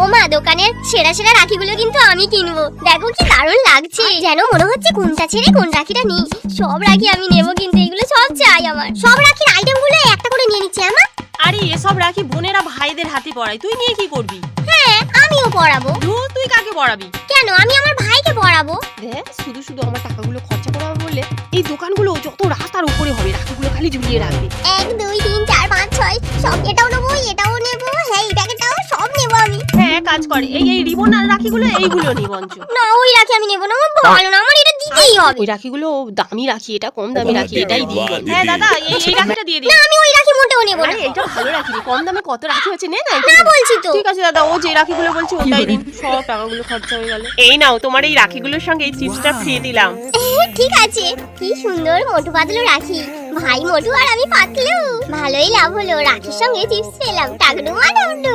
ও মা দোকানের সেরা সেরা রাখিগুলো কিন্তু আমি কিনবো। দেখো কি দারুণ লাগছে। যেন মনে হচ্ছে কোনটা ছেড়ে কোন রাখিটা নিই। সব রাখি আমি নেব কিন্তু এগুলো সব চাই আমার। সব রাখির আইটেমগুলো একটা করে নিয়ে নিচ্ছি আমার আরে এসব রাখি বোনেরা ভাইদের হাতে পড়ায়। তুই নিয়ে কি করবি? হ্যাঁ আমিও পড়াবো। ধুর, তুই কাকে পড়াবি? কেন আমি আমার ভাইকে পড়াবো। দেখ শুধু শুধু আমার টাকাগুলো খরচা করা বললে এই দোকানগুলো যত রাস্তার উপরে হবে রাখিগুলো খালি ঝুলিয়ে রাখবে। এক দুই তিন চার পাঁচ ছয় সব হ্যাঁ কাজ করে। এই এই রিবন আর রাখিগুলো এইগুলো নিবঞ্চ না ওই রাখি আমি নেব না আমার ভালো না আমার এটা দিতেই হবে। ওই রাখিগুলো দামি রাখি এটা কম দামি রাখি এটাই দিই হ্যাঁ দাদা এই এই রাখিটা দিয়ে দিন। না আমি ওই রাখি মোটেও নেব না। এটা ভালো রাখি কম দামে কত রাখি আছে নে না না বলছি তো। ঠিক আছে দাদা ও যে রাখিগুলো বলছে ওটাই দিন। সব টাকাগুলো খরচা হয়ে গেল। এই নাও তোমার এই রাখিগুলোর সঙ্গে এই চিপসটা ফ্রি দিলাম ঠিক আছে। কি সুন্দর মোটু পাতলু রাখি। ভাই মোটু আর আমি পাতলু। ভালোই লাভ হলো রাখির সঙ্গে চিপস পেলাম টাকডু মাটামডু